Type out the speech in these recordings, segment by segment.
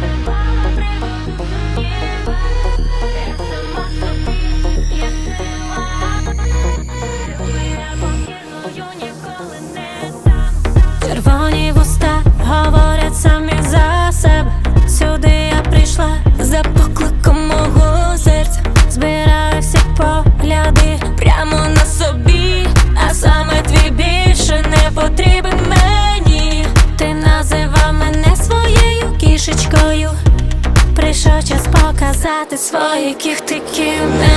Bye. Прийшов час показати свої кіхтиків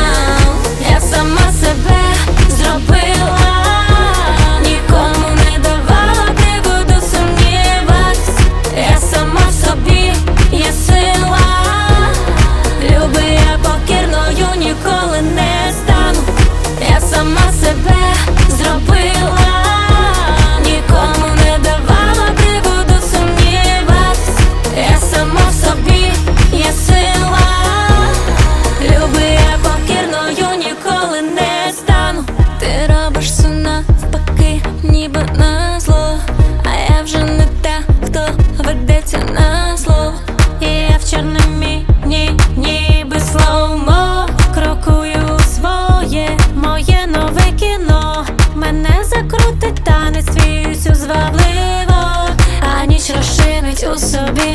to sabia.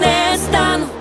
не стану.